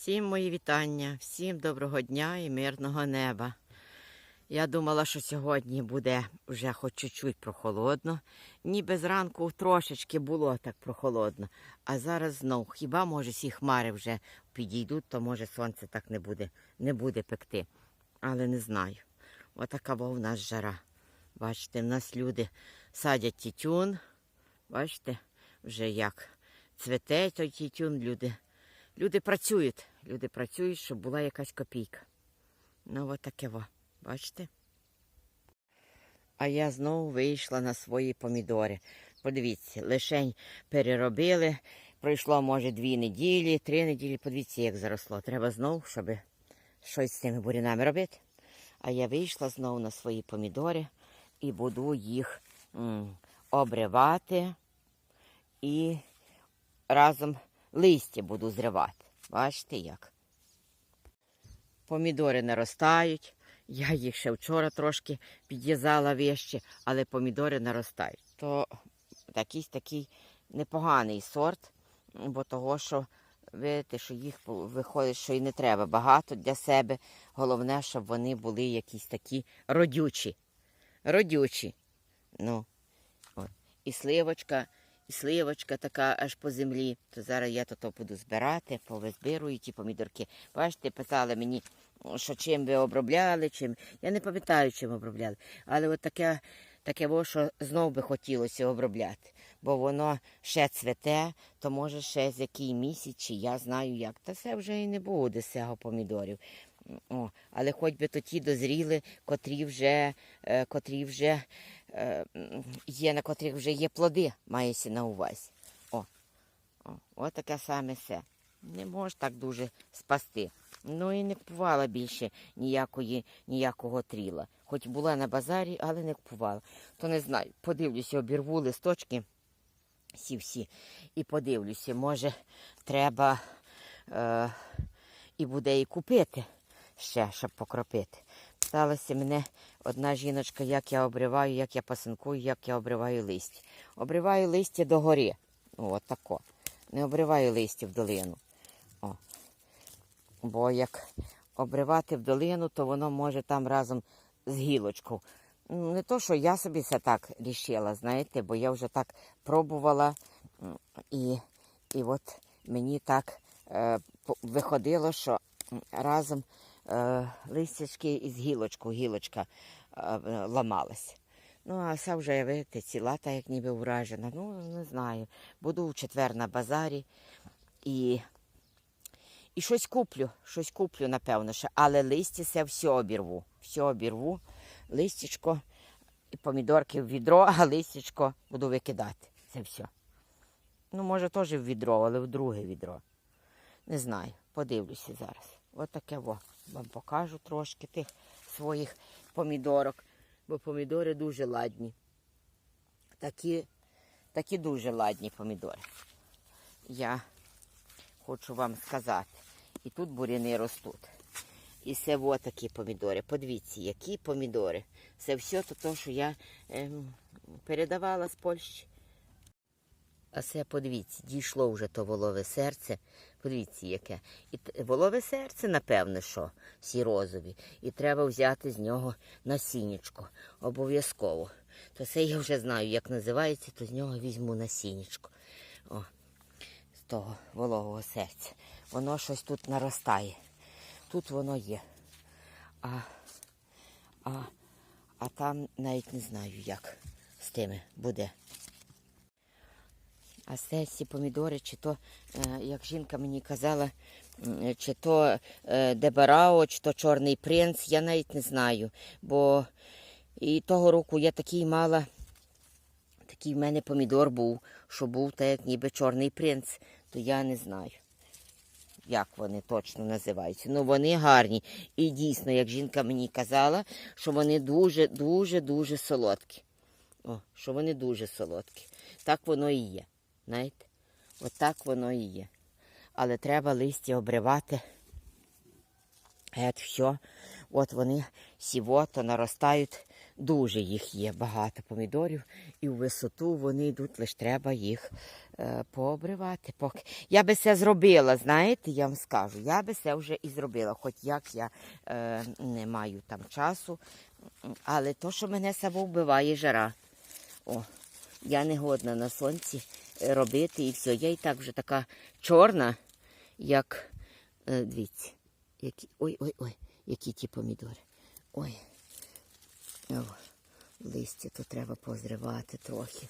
Всім мої вітання, всім доброго дня і мирного неба. Я думала, що сьогодні буде вже хоч чуть-чуть прохолодно. Ніби зранку трошечки було так прохолодно. А зараз знов, хіба може всі хмари вже підійдуть, то може сонце так не буде, не буде пекти. Але не знаю. Отака бо в нас жара. Бачите, в нас люди садять тютюн. Бачите, вже як цвете той тютюн, люди Люди працюють, люди працюють, щоб була якась копійка. Ну, от таке во, бачите? А я знову вийшла на свої помідори. Подивіться, лишень переробили. Пройшло, може, дві неділі, три неділі. Подивіться, як заросло. Треба знову, щоб щось з цими бурянами робити. А я вийшла знову на свої помідори і буду їх обривати і разом листя буду зривати. Бачите як? Помідори наростають. Я їх ще вчора трошки підв'язала вище, але помідори наростають. То якийсь такий непоганий сорт, бо того, що видите, що їх виходить, що і не треба багато для себе. Головне, щоб вони були якісь такі родючі. Родючі. Ну, от. І сливочка сливочка така аж по землі. То зараз я то буду збирати, повизбирую ті помідорки. Бачите, питали мені, що чим ви обробляли, чим. Я не пам'ятаю, чим обробляли. Але от таке, таке во, що знов би хотілося обробляти. Бо воно ще цвете, то може ще з який місяць, чи я знаю як. Та це вже і не буде з цього помідорів. О, але хоч би то ті дозріли, котрі вже, е, котрі вже е, є, на котрих вже є плоди, мається на увазі. О, о, от таке саме все. Не може так дуже спасти. Ну і не купувала більше ніякої, ніякого тріла. Хоч була на базарі, але не купувала. То не знаю, подивлюся, обірву листочки всі всі і подивлюся, може, треба е, і буде і купити ще, щоб покропити. Питалася мене одна жіночка, як я обриваю, як я пасинкую, як я обриваю листя. Обриваю листя догори. Ну, от тако. Не обриваю листя в долину. О. Бо як обривати в долину, то воно може там разом з гілочкою. Не то, що я собі це так рішила, знаєте, бо я вже так пробувала, і, і от мені так е, виходило, що разом листячки із гілочку, гілочка е, е, ламалась. Ну, а вся вже, видите, ціла, та як ніби уражена. Ну, не знаю. Буду в четвер на базарі і, і щось куплю, щось куплю, напевно, ще. Але листя це все обірву. Все обірву. Листячко і помідорки в відро, а листячко буду викидати. Це все. Ну, може, теж в відро, але в друге відро. Не знаю, подивлюся зараз. От таке во. Вам покажу трошки тих своїх помідорок, бо помідори дуже ладні. Такі, такі дуже ладні помідори. Я хочу вам сказати. І тут буряни ростуть. І це от такі помідори. Подивіться, які помідори. Це все то що я ем, передавала з Польщі. А це, подивіться, дійшло вже то волове серце. Подивіться, яке. І волове серце, напевне, що всі розові. І треба взяти з нього насіннячко. Обов'язково. То це я вже знаю, як називається, то з нього візьму насіннячко. О, з того вологого серця. Воно щось тут наростає. Тут воно є. А, а, а там навіть не знаю, як з тими буде. А це ці помідори, чи то, е, як жінка мені казала, чи то е, Дебарао, чи то Чорний принц, я навіть не знаю. Бо і того року я такий мала, такий в мене помідор був, що був так, як ніби Чорний принц, то я не знаю. Як вони точно називаються. Ну вони гарні. І дійсно, як жінка мені казала, що вони дуже-дуже дуже солодкі. О, що вони дуже солодкі. Так воно і є. Знаєте? От так воно і є. Але треба листя обривати. Геть все. От вони сівото наростають Дуже їх є багато помідорів, і в висоту вони йдуть, лише треба їх е, пообривати. Поки. Я би це зробила, знаєте, я вам скажу. Я би це вже і зробила, хоч як я е, не маю там часу. Але то, що мене само вбиває жара. О, я не годна на сонці робити і все. Я і так вже така чорна, як е, дивіться. Ой-ой-ой, які ті помідори. Ой. Листя то треба позривати трохи.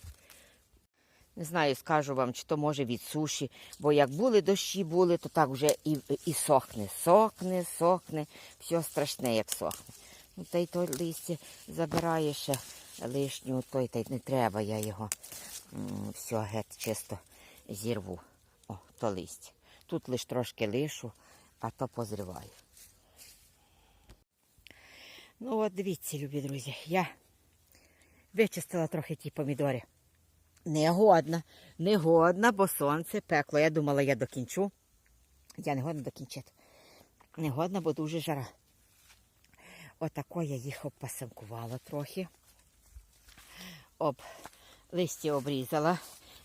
Не знаю, скажу вам, чи то може від суші, бо як були дощі були, то так вже і, і сохне. Сохне, сохне, все страшне, як сохне. Ну, та й то листя забирає ще лишню, той та й не треба, я його все геть чисто зірву. О, то листя. Тут лише трошки лишу, а то позриваю. Ну от дивіться, любі друзі, я вичистила трохи ті помідори. Негодна, негодна, бо сонце пекло. Я думала, я докінчу. Я не годна докінчити. Негодна, бо дуже жара. Отако я їх обпасанкувала трохи. Об листя обрізала.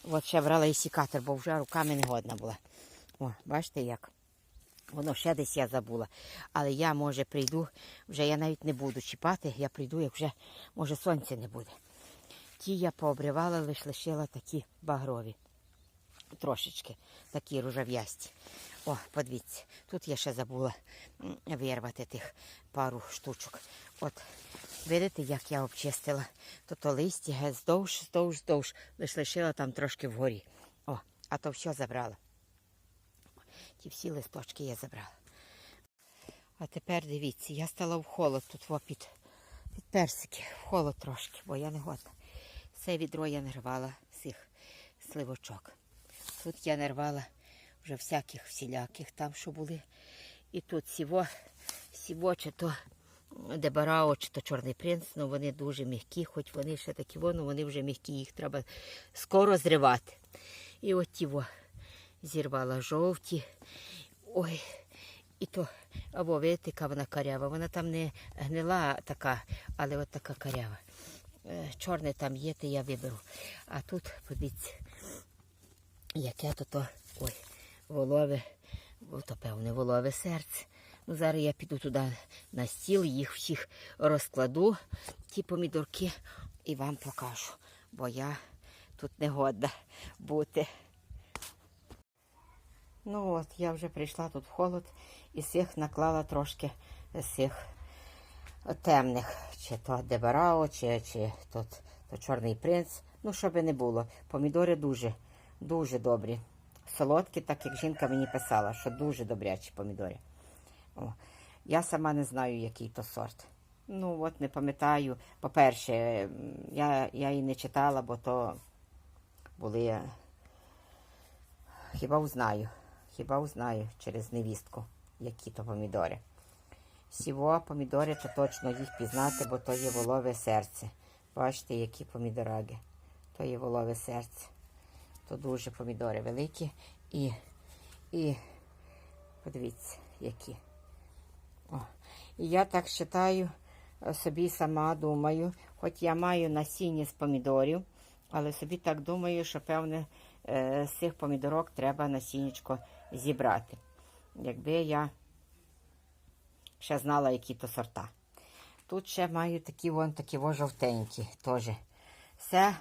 От ще брала і сікатор, бо вже руками не годна була. О, бачите як? Воно ще десь я забула. Але я, може, прийду, вже я навіть не буду чіпати, я прийду, як вже, може, сонця не буде. Ті я пообривала, лише лишила такі багрові. Трошечки такі ружав'ясті. О, подивіться, тут я ще забула вирвати тих пару штучок. От, видите, як я обчистила. То то листя геть здовж, здовж, здовж. Лише лишила там трошки вгорі. О, а то все забрала. Ті всі листочки я забрала. А тепер дивіться, я стала в холод тут во, під, під персики, в холод трошки, бо я не годна. Це відро я нарвала цих сливочок. Тут я нарвала вже всяких всіляких там, що були. І тут сіво, сіво чи то дебарао, чи то чорний принц, ну вони дуже м'які, хоч вони ще такі, воно, вони вже м'які, їх треба скоро зривати. І от тіво зірвала жовті. Ой, і то, або видите, яка вона карява. Вона там не гнила така, але от така карява. Е, Чорне там є, то я виберу. А тут, подивіться, яке то то, ой, волове, то певне волове серце. Ну, зараз я піду туди на стіл, їх всіх розкладу, ті помідорки, і вам покажу, бо я тут не годна бути. Ну от, я вже прийшла тут в холод і цих наклала трошки цих темних, чи то дебарао, чи, чи то, то чорний принц. Ну, щоб не було. Помідори дуже, дуже добрі. Солодкі, так як жінка мені писала, що дуже добрячі помідори. О, я сама не знаю, який то сорт. Ну, от не пам'ятаю. По-перше, я, я і не читала, бо то були. Хіба узнаю, хіба узнаю через невістку, які то помідори. Сіво помідори, то точно їх пізнати, бо то є волове серце. Бачите, які помідораги. То є волове серце. То дуже помідори великі і, і подивіться, які. О. І я так вважаю, собі сама думаю, хоч я маю насіння з помідорів, але собі так думаю, що певне е, з цих помідорок треба насіннячко зібрати. Якби я ще знала, які то сорта. Тут ще маю такі вон такі во жовтенькі теж. Все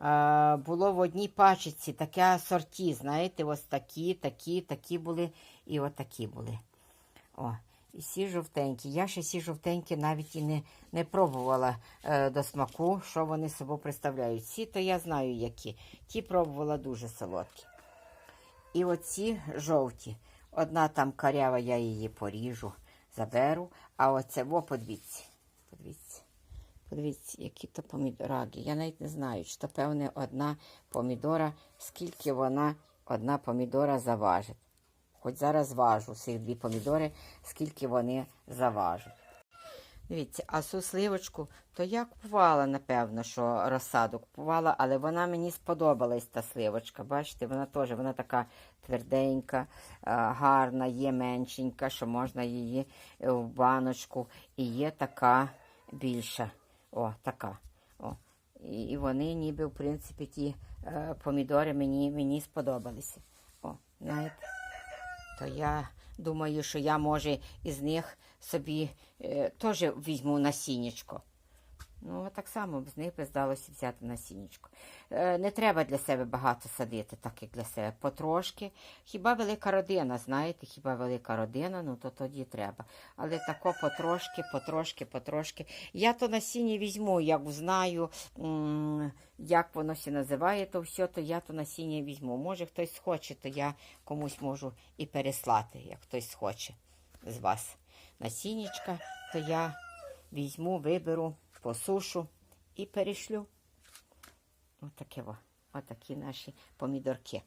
е, було в одній пачці, таке сорті, знаєте, ось такі, такі, такі були і отакі були. О, всі жовтенькі. Я ще всі жовтенькі навіть і не, не пробувала е, до смаку, що вони собою представляють. Всі то я знаю, які. Ті пробувала дуже солодкі. І оці жовті. Одна там карява, я її поріжу, заберу. А оце, во, подивіться. Подивіться. Подивіться, які то помідораги. Я навіть не знаю, чи то певне одна помідора, скільки вона одна помідора заважить. Хоч зараз важу цих дві помідори, скільки вони заважать. Дивіться, а цю сливочку, то я купувала, напевно, що розсаду купувала, але вона мені сподобалась, та сливочка. Бачите, вона теж вона така тверденька, е, гарна, є меншенька, що можна її в баночку. І є така більша. О, така. І вони ніби, в принципі, ті е, помідори мені, мені сподобалися. О, знаєте. То я думаю, що я, може, із них собі е, теж візьму насіннячко. Ну, так само з них би здалося взяти насіннячко. Е, не треба для себе багато садити, так як для себе. Потрошки. Хіба велика родина, знаєте, хіба велика родина, ну то тоді треба. Але тако потрошки, потрошки, потрошки. Я то насіння візьму, як знаю, м, як воно все називає, то все, то я то насіння візьму. Може хтось схоче, то я комусь можу і переслати, як хтось схоче з вас. Насіннячка, то я візьму, виберу, посушу і перешлю. Отаке. Отакі наші помідорки.